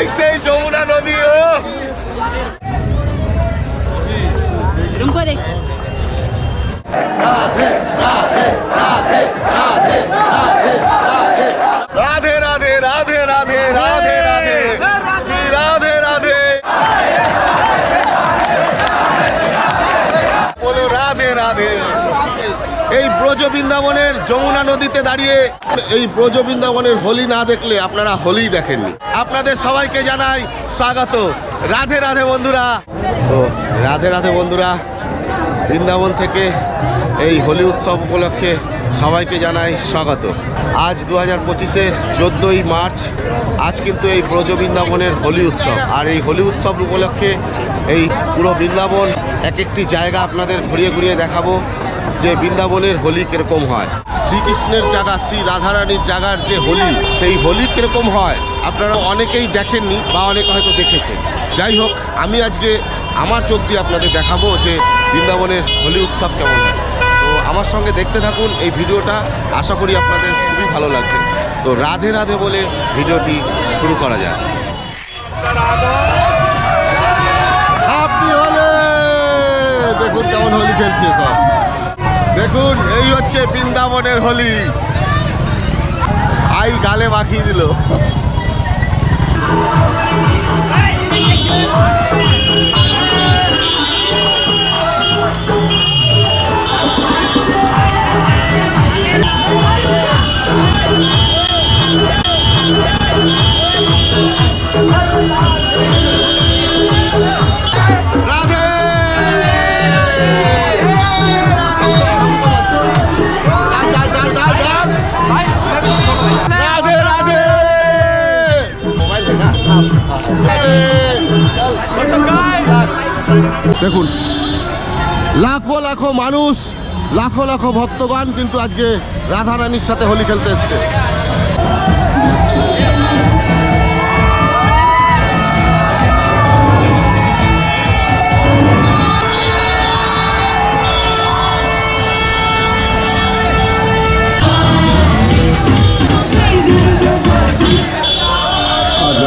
¡Ay, se yo una no dio! বৃন্দাবনের যমুনা নদীতে দাঁড়িয়ে এই ব্রজ বৃন্দাবনের হোলি না দেখলে আপনারা হোলি দেখেননি। আপনাদের সবাইকে জানাই স্বাগত। রাধে রাধে বন্ধুরা। তো রাধে রাধে বন্ধুরা বৃন্দাবন থেকে এই হোলি উৎসব উপলক্ষে সবাইকে জানাই স্বাগত। আজ দু হাজার পঁচিশে চোদ্দোই মার্চ আজ কিন্তু এই ব্রজ বৃন্দাবনের হোলি উৎসব। আর এই হোলি উৎসব উপলক্ষে এই পুরো বৃন্দাবন এক একটি জায়গা আপনাদের ঘুরিয়ে ঘুরিয়ে দেখাবো। যে বৃন্দাবনের হোলি কীরকম হয়? শ্রীকৃষ্ণের জায়গা, শ্রী রাধারানীর জায়গার যে হোলি, সেই হোলি কীরকম হয়? আপনারা অনেকেই দেখেননি বা অনেকে হয়তো দেখেছেন। যাই হোক, আমি আজকে আমার চোখ দিয়ে আপনাদের দেখাবো যে বৃন্দাবনের হোলি উৎসব কেমন হয়। তো আমার সঙ্গে দেখতে থাকুন এই ভিডিওটা। আশা করি আপনাদের খুবই ভালো লাগবে। তো রাধে রাধে বলে ভিডিওটি শুরু করা যায় হ্যাপি হোলি দেখুন কেমন হোলি খেলছে সব দেখুন এই হচ্ছে বৃন্দাবনের হোলি আই গালে মাখিয়ে দিল দেখুন লাখো লাখো মানুষ লাখো লাখো ভক্তগণ কিন্তু আজকে রাধারানীর সাথে হোলি খেলতে এসছে।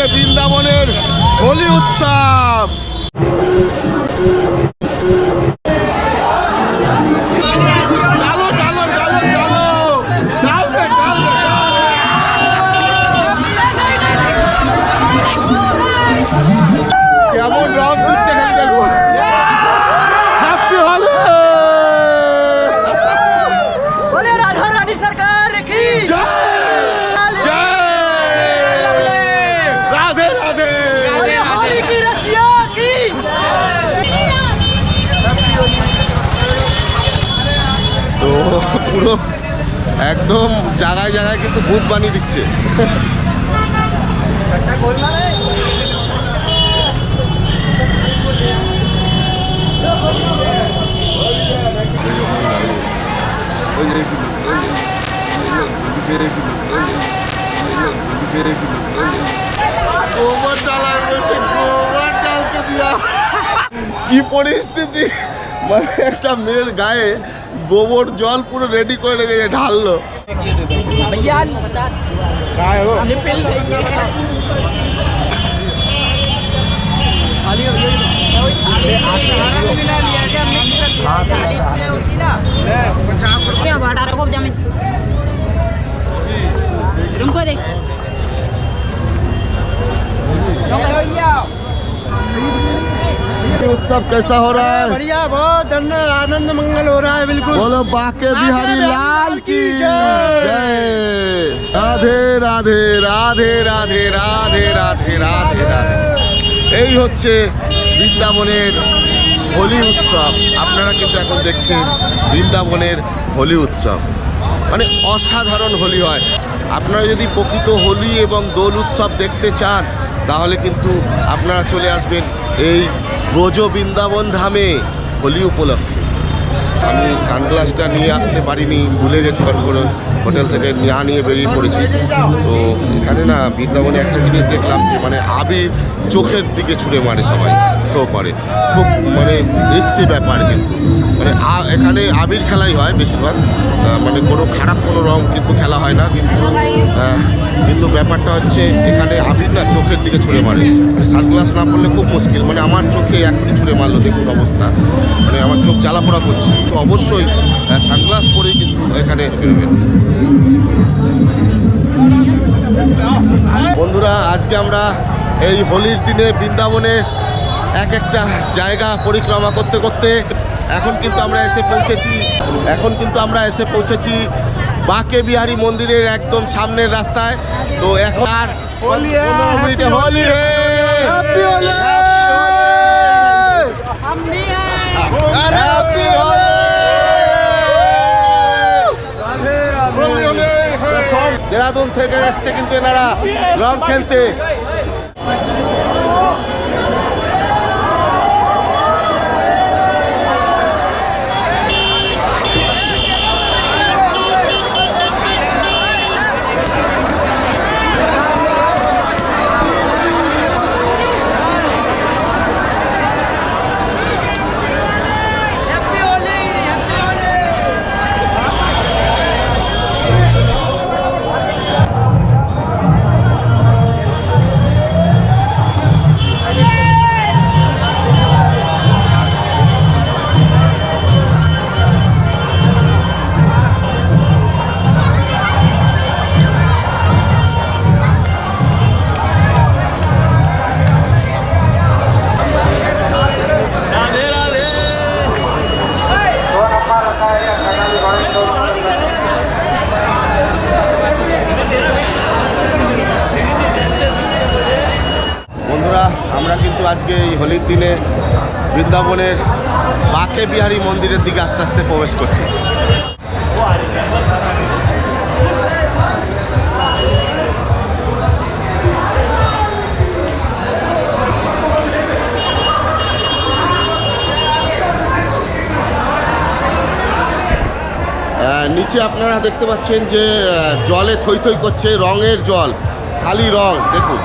হচ্ছে বৃন্দাবনের হোলি উৎসব। ভূত বানিয়ে দিচ্ছে। কি পরিস্থিতি? মানে একটা মেয়ের গায়ে গোবর জল পুরো রেডি করে রেখেছে ঢাললো भैया पचास निपिल अठारह को जमीन रुको देख साहब कैसा हो रहा है? बढ़िया बहुत आनंद मंगल हो रहा है बिल्कुल। बोलो बाके बिहारी लाल की जय। राधे राधे राधे राधे राधे राधे राधे রাধে এই হচ্ছে বৃন্দাবনের হোলি উৎসব। আপনারা কিন্তু এখন দেখছেন বৃন্দাবনের হোলি উৎসব। মানে অসাধারণ হোলি হয়। আপনারা যদি প্রকৃত হোলি এবং দোল উৎসব দেখতে চান তাহলে কিন্তু আপনারা চলে আসবেন এই ব্রজ বৃন্দাবন ধামে হোলি উপলক্ষে। আমি সানগ্লাসটা নিয়ে আসতে পারিনি, ভুলে গেছি কারণ করে হোটেল থেকে না নিয়ে বেরিয়ে পড়েছি। তো এখানে না বৃন্দাবনে একটা জিনিস দেখলাম যে মানে আবির চোখের দিকে ছুঁড়ে মারে সবাই। থ্রো করে। খুব মানে রিক্সি ব্যাপার কিন্তু। মানে এখানে আবির খেলাই হয় বেশিরভাগ। মানে কোনো খারাপ কোনো রং কিন্তু খেলা হয় না কিন্তু কিন্তু ব্যাপারটা হচ্ছে এখানে আবির না চোখের দিকে ছুঁড়ে মারে। মানে সানগ্লাস না পড়লে খুব মুশকিল। মানে আমার চোখে এখনই ছুঁড়ে মারলো দেখুন অবস্থা। মানে আমার চোখ জ্বালাপোড়া করছে। তো অবশ্যই সানগ্লাস পরেই কিন্তু এখানে বেরোবেন বন্ধুরা, আজকে আমরা এই হোলির দিনে বৃন্দাবনে এক একটা জায়গা পরিক্রমা করতে করতে এখন কিন্তু আমরা এসে পৌঁছেছি। এখন কিন্তু আমরা এসে পৌঁছেছি বাঁকে বিহারী মন্দিরের একদম সামনের রাস্তায়। তো এখন আর মিনিটে হে হোলি দেরাদুন থেকে এসছে কিন্তু এনারা রং খেলতে। আমরা কিন্তু আজকে এই হোলির দিনে বৃন্দাবনের বাঁকে বিহারী মন্দিরের দিকে আস্তে আস্তে প্রবেশ করছি। নিচে আপনারা দেখতে পাচ্ছেন যে জলে থই থই করছে রঙের জল, খালি রং, দেখুন।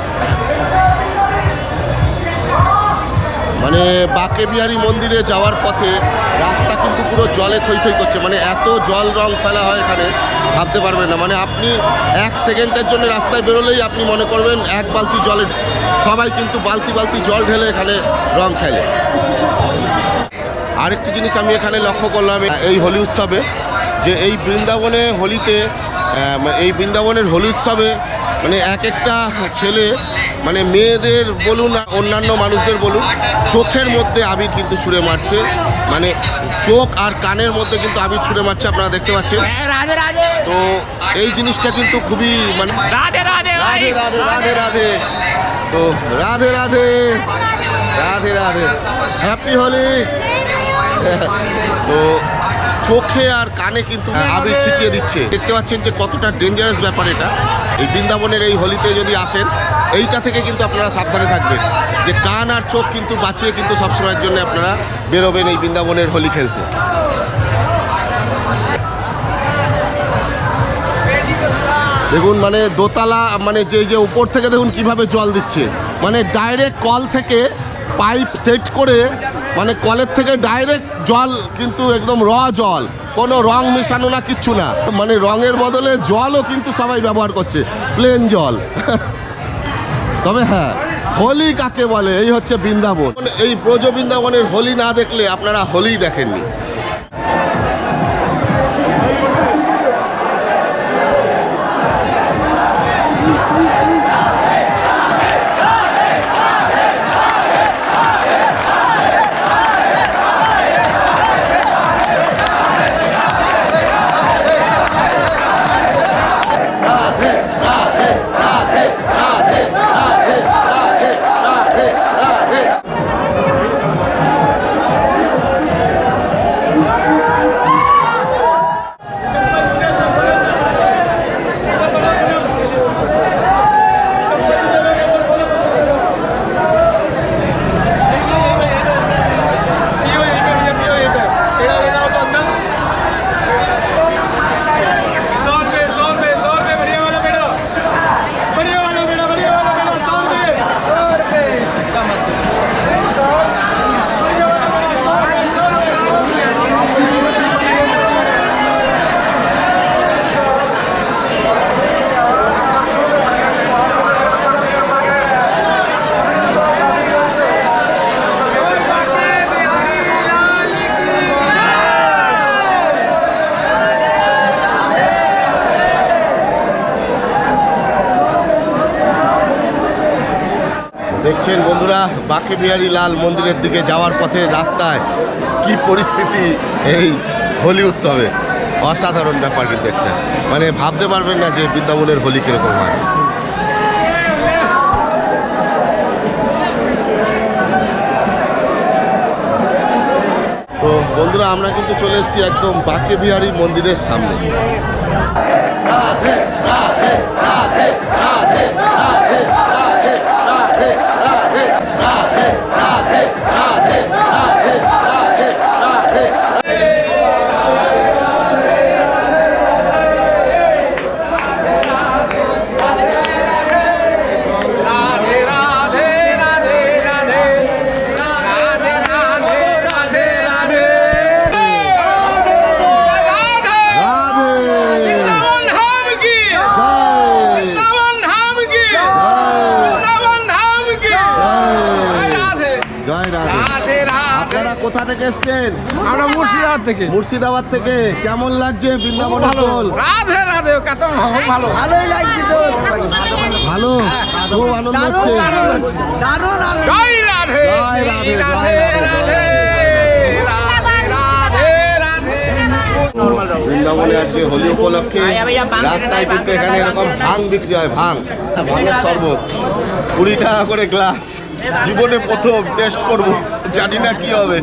বাকে বিহারী মন্দিরে যাওয়ার পথে রাস্তা কিন্তু পুরো জলে থই থই করছে। মানে এত জল রং ফেলা হয় এখানে, ভাবতে পারবেন না। মানে আপনি এক সেকেন্ডের জন্য রাস্তায় বেরোলেই আপনি মনে করবেন এক বালতি জলে সবাই কিন্তু বালতি বালতি জল ঢেলে এখানে রং খেলে। আরেকটি জিনিস আমি এখানে লক্ষ্য করলাম, এই হোলি উৎসবে, যে এই বৃন্দাবনে হোলিতে এই বৃন্দাবনের হোলি উৎসবে মানে এক একটা ছেলে মানে মেয়েদের বলুন অন্যান্য মানুষদের বলুন চোখের মধ্যে আবির কিন্তু ছুঁড়ে মারছে। মানে চোখ আর কানের মধ্যে কিন্তু আবির ছুঁড়ে মারছে আপনারা দেখতে পাচ্ছেন। তো এই জিনিসটা কিন্তু খুবই মানে রাধে রাধে রাধে রাধে রাধে তো রাধে রাধে রাধে রাধে। হ্যাপি হলি তো চোখে আর কানে কিন্তু আবির ছিটিয়ে দিচ্ছে। দেখতে পাচ্ছেন যে কতটা ডেঞ্জারাস ব্যাপার এটা। এই বৃন্দাবনের এই হোলিতে যদি আসেন এইটা থেকে কিন্তু আপনারা সাবধানে থাকবেন যে কান আর চোখ কিন্তু বাঁচিয়ে কিন্তু সবসময়ের জন্য আপনারা বেরোবেন এই বৃন্দাবনের হোলি খেলতে। দেখুন মানে দোতলা মানে যে যে উপর থেকে দেখুন কীভাবে জল দিচ্ছে। মানে ডাইরেক্ট কল থেকে পাইপ সেট করে মানে কলের থেকে ডাইরেক্ট জল কিন্তু একদম র জল। কোনো রং মেশানো না, কিচ্ছু না। মানে রঙের বদলে জলও কিন্তু সবাই ব্যবহার করছে প্লেন জল। তবে হ্যাঁ হোলি কাকে বলে? এই হচ্ছে বৃন্দাবন। এই ব্রজ বৃন্দাবনের হোলি না দেখলে আপনারা হোলি দেখেননি। দেখছেন বন্ধুরা বাঁকে বিহারী লাল মন্দিরের দিকে যাওয়ার পথে রাস্তায় কি পরিস্থিতি এই হোলি উৎসবে? অসাধারণ ব্যাপার কিন্তু একটা। মানে ভাবতে পারবেন না যে বৃন্দাবনের হোলি কীরকম হয়। তো বন্ধুরা, আমরা কিন্তু চলে এসেছি একদম বাঁকে বিহারী মন্দিরের সামনে। Radei! থেকে এসছেন? আমরা মুর্শিদাবাদ থেকে। মুর্শিদাবাদ থেকে কেমন লাগছে বৃন্দাবনের দোল রাধে ভালো। ভালোই লাগছে তো। ভালো? খুব আনন্দ হচ্ছে। দারুণ জয় রাধে রাধে, রাধে, বৃন্দাবনে আজকে হোলি উপলক্ষে রাস্তায় কিন্তু এখানে এরকম ভাং বিক্রি হয় ভাং ভাঙের শরবত। কুড়ি টাকা করে গ্লাস। জীবনে প্রথম টেস্ট করব। জানি না কি হবে।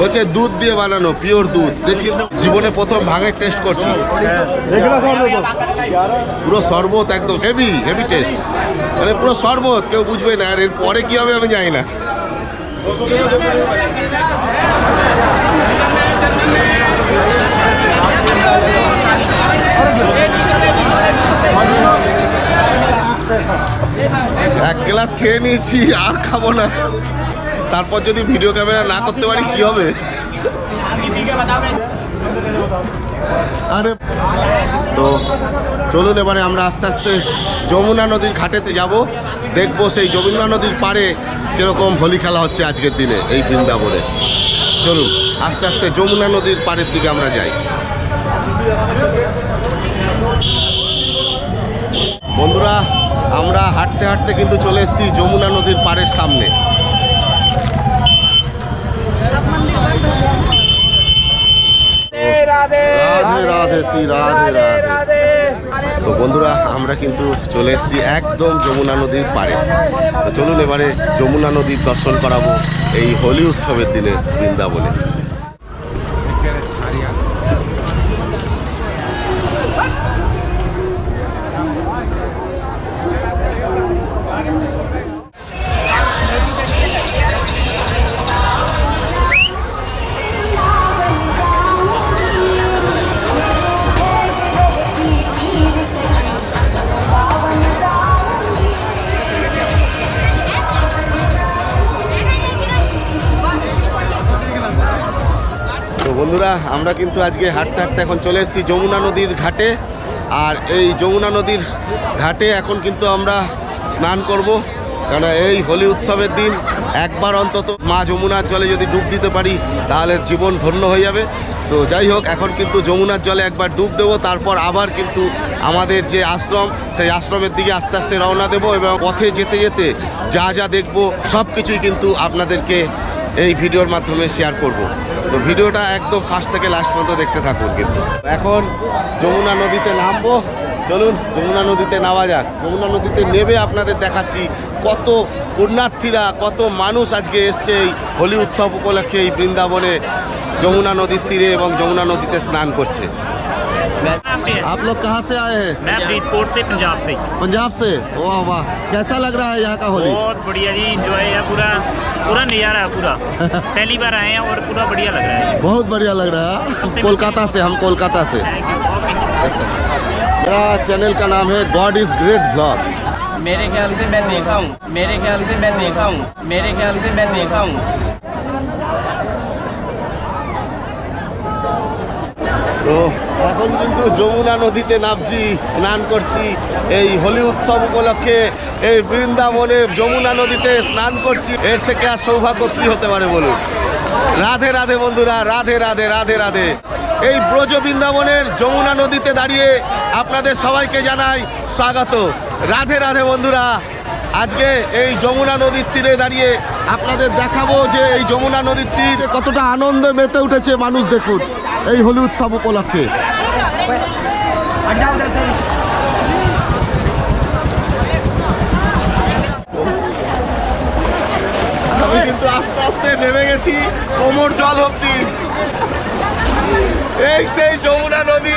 বলছে, দুধ দিয়ে বানানো পিওর দুধ। দেখি, জীবনে প্রথম ভাঙের টেস্ট করছি। পুরো শরবত একদম হেভি হেভি টেস্ট মানে পুরো শরবত, কেউ বুঝবে না। আর এর পরে কি হবে আমি জানি না। এক গ্লাস খেয়ে নিয়েছি, আর খাব না। তারপর যদি ভিডিও ক্যামেরা না করতে পারি, কি হবে? আরে, তো চলুন এবারে আমরা আস্তে আস্তে যমুনা নদীর ঘাটেতে যাব। দেখব সেই যমুনা নদীর পাড়ে কীরকম হোলি খেলা হচ্ছে আজকের দিনে এই বৃন্দাবনে। চলুন, আস্তে আস্তে যমুনা নদীর পাড়ের দিকে আমরা যাই। বন্ধুরা, আমরা হাঁটতে হাঁটতে কিন্তু চলে এসেছি যমুনা নদীর পাড়ের সামনে। রাধে। রাধে শ্রী রাধে। রাধে। তো বন্ধুরা আমরা কিন্তু চলে এসেছি একদম যমুনা নদীর পাড়ে। তো চলুন এবারে যমুনা নদীর দর্শন করাবো এই হোলি উৎসবের দিনে বৃন্দাবনে। আমরা কিন্তু আজকে হাঁটতে হাঁটতে এখন চলে এসেছি যমুনা নদীর ঘাটে। আর এই যমুনা নদীর ঘাটে এখন কিন্তু আমরা স্নান করব। কারণ এই হোলি উৎসবের দিন, একবার অন্তত মা যমুনার জলে যদি ডুব দিতে পারি, তাহলে জীবন ধন্য হয়ে যাবে। তো যাই হোক, এখন কিন্তু যমুনার জলে একবার ডুব দেবো, তারপর আবার কিন্তু আমাদের যে আশ্রম, সেই আশ্রমের দিকে আস্তে আস্তে রওনা দেবো এবং পথে যেতে যেতে যা যা দেখব সব কিছুই কিন্তু আপনাদেরকে এই ভিডিওর মাধ্যমে শেয়ার করব। তো ভিডিওটা একদম ফার্স্ট থেকে লাস্ট পর্যন্ত দেখতে থাকুন কিন্তু। এখন যমুনা নদীতে নামবো। চলুন, যমুনা নদীতে নামা যাক। যমুনা নদীতে নেবে আপনাদের দেখাচ্ছি কত পুণ্যার্থীরা, কত মানুষ আজকে এসছে এই হোলি উৎসব উপলক্ষে এই বৃন্দাবনে যমুনা নদীর তীরে এবং যমুনা নদীতে স্নান করছে। आप लोग कहाँ से आए हैं? मैं फरीदकोट से पंजाब से। पंजाब से? वाह वाह। कैसा लग रहा है यहाँ का होली? बहुत बढ़िया जी इंजॉय है पूरा पूरा नज़ारा है पूरा। पहली बार आए हैं और पूरा बढ़िया लग रहा है। बहुत बढ़िया लग रहा है। कोलकाता से हम कोलकाता से। मेरा चैनल का नाम है गॉड इज़ ग्रेट ब्लॉग मेरे ख्याल से मैं देखा हूँ। मेरे ख्याल से मैं देखा हूँ। मेरे ख्याल से मैं देखा हूँ। তো এখন কিন্তু যমুনা নদীতে নামছি, স্নান করছি। এই হোলি উৎসব উপলক্ষে এই বৃন্দাবনে যমুনা নদীতে স্নান করছি। এর থেকে আর সৌভাগ্য কি হতে পারে বলুন? রাধে রাধে বন্ধুরা, রাধে রাধে রাধে রাধে। এই ব্রজ বৃন্দাবনের যমুনা নদীতে দাঁড়িয়ে আপনাদের সবাইকে জানাই স্বাগত। রাধে রাধে বন্ধুরা, আজকে এই যমুনা নদীর তীরে দাঁড়িয়ে আপনাদের দেখাবো যে এই যমুনা নদীর তীরে কতটা আনন্দে মেতে উঠেছে মানুষ দেখুন। এই হোলি উৎসব উপলক্ষে আমি কিন্তু আস্তে আস্তে নেমে গেছি, কোমর জল অব্দি। এই সেই যমুনা নদী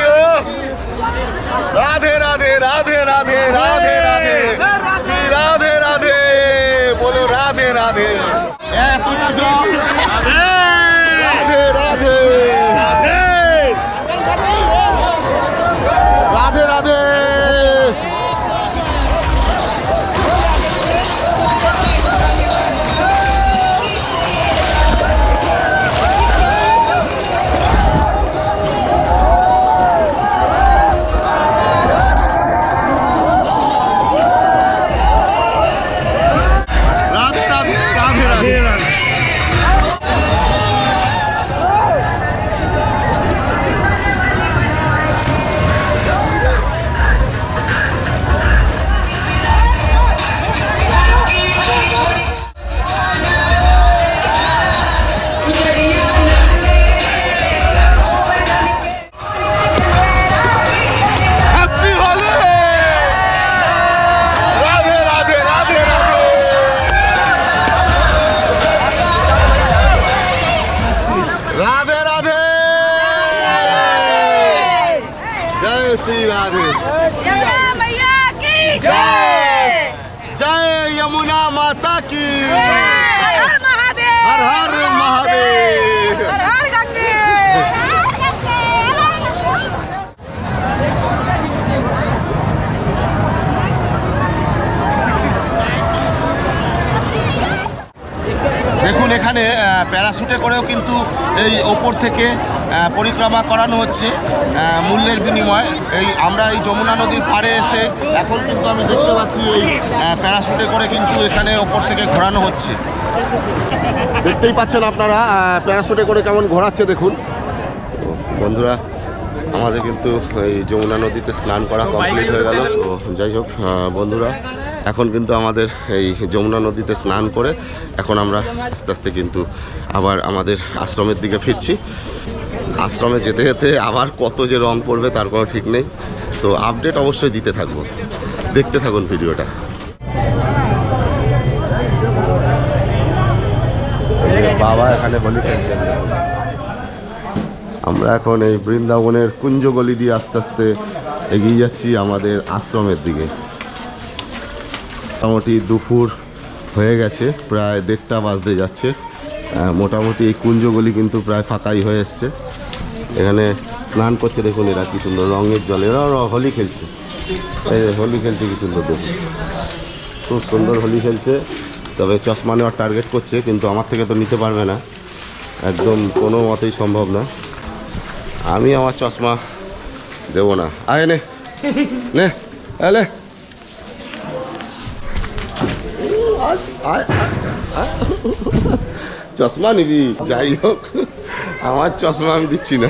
রাধে রাধে রাধে রাধে রাধে রাধে। দেখুন এখানে প্যারাশুটে করেও কিন্তু এই ওপর থেকে পরিক্রমা করানো হচ্ছে মূল্যের বিনিময়ে। এই আমরা এই যমুনা নদীর পাড়ে এসে এখন কিন্তু আমি দেখতে পাচ্ছি এই প্যারাশুটে করে কিন্তু এখানে ওপর থেকে ঘোরানো হচ্ছে। দেখতেই পাচ্ছেন আপনারা প্যারাশুটে করে কেমন ঘোরাচ্ছে দেখুন। বন্ধুরা, আমাদের কিন্তু এই যমুনা নদীতে স্নান করা কমপ্লিট হয়ে গেল। তো যাই হোক বন্ধুরা, এখন কিন্তু আমাদের এই যমুনা নদীতে স্নান করে এখন আমরা আস্তে আস্তে কিন্তু আবার আমাদের আশ্রমের দিকে ফিরছি। আশ্রমে যেতে যেতে আবার কত যে রং পড়বে তার কোনো ঠিক নেই। তো আপডেট অবশ্যই দিতে থাকব। দেখতে থাকুন ভিডিওটা। বাবা এখানে আমরা এখন এই বৃন্দাবনের কুঞ্জগলি দিয়ে আস্তে আস্তে এগিয়ে যাচ্ছি আমাদের আশ্রমের দিকে। মোটামুটি দুপুর হয়ে গেছে, প্রায় দেড়টা বাজতে যাচ্ছে। মোটামুটি এই কুঞ্জগুলি কিন্তু প্রায় ফাঁকাই হয়ে এসছে। এখানে স্নান করছে দেখুন এরা কি সুন্দর রঙের জলে। এরা হোলি খেলছে। এই হোলি খেলছে কি সুন্দর দেখুন। খুব সুন্দর হোলি খেলছে। তবে চশমা নেওয়ার টার্গেট করছে কিন্তু আমার থেকে তো নিতে পারবে না। একদম কোনো মতেই সম্ভব না। আমি আমার চশমা দেবো না। আয় নে। নে। আয়, আয়। চশমা নিবি? যাই হোক, আমার চশমা আমি দিচ্ছি না।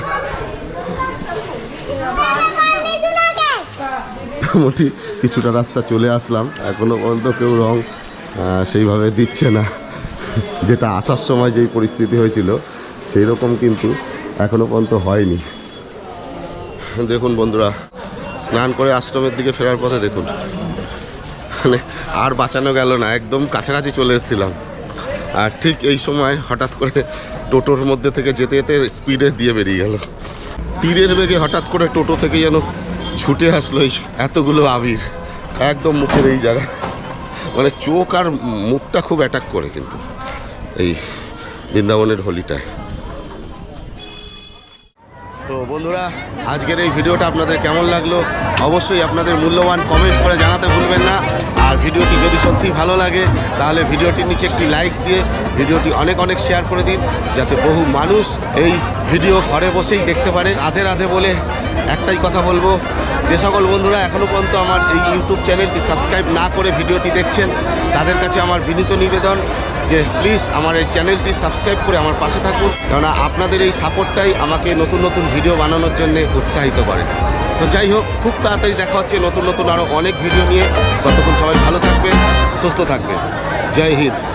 মোটামুটি কিছুটা রাস্তা চলে আসলাম। এখনও পর্যন্ত কেউ রং সেইভাবে দিচ্ছে না। যেটা আসার সময় যেই পরিস্থিতি হয়েছিল সেই রকম কিন্তু এখনও পর্যন্ত হয়নি। দেখুন বন্ধুরা, স্নান করে আশ্রমের দিকে ফেরার পথে দেখুন। মানে আর বাঁচানো গেল না, একদম কাছাকাছি চলে এসেছিলাম। আর ঠিক এই সময় হঠাৎ করে টোটোর মধ্যে থেকে যেতে যেতে স্পিডে দিয়ে বেরিয়ে গেল। তীরের বেগে হঠাৎ করে টোটো থেকে যেন ছুটে আসলো এই এতগুলো আবির, একদম মুখের এই জায়গা। মানে চোখ আর মুখটা খুব অ্যাটাক করে কিন্তু এই বৃন্দাবনের হোলিটায়। বন্ধুরা, আজকের এই ভিডিওটা আপনাদের কেমন লাগল? অবশ্যই আপনাদের মূল্যবান কমেন্ট করে জানাতে ভুলবেন না। আর ভিডিওটি যদি সত্যি ভালো লাগে, তাহলে ভিডিওটির নিচে একটি লাইক দিয়ে ভিডিওটি অনেক অনেক শেয়ার করে দিন, যাতে বহু মানুষ এই ভিডিও ঘরে বসেই দেখতে পারে। রাধে আধে বলে একটাই কথা বলব, যে সকল বন্ধুরা এখনও পর্যন্ত আমার এই ইউটিউব চ্যানেলটি সাবস্ক্রাইব না করে ভিডিওটি দেখছেন, তাদের কাছে আমার বিনীত নিবেদন যে প্লিজ আমার এই চ্যানেলটি সাবস্ক্রাইব করে আমার পাশে থাকুন, কেননা আপনাদের এই সাপোর্টটাই আমাকে নতুন নতুন ভিডিও বানানোর জন্য উৎসাহিত করে। তো যাই হোক, খুব তাড়াতাড়ি দেখা হচ্ছে নতুন নতুন আরও অনেক ভিডিও নিয়ে। ততক্ষণ সবাই ভালো থাকবেন, সুস্থ থাকবেন। জয় হিন্দ।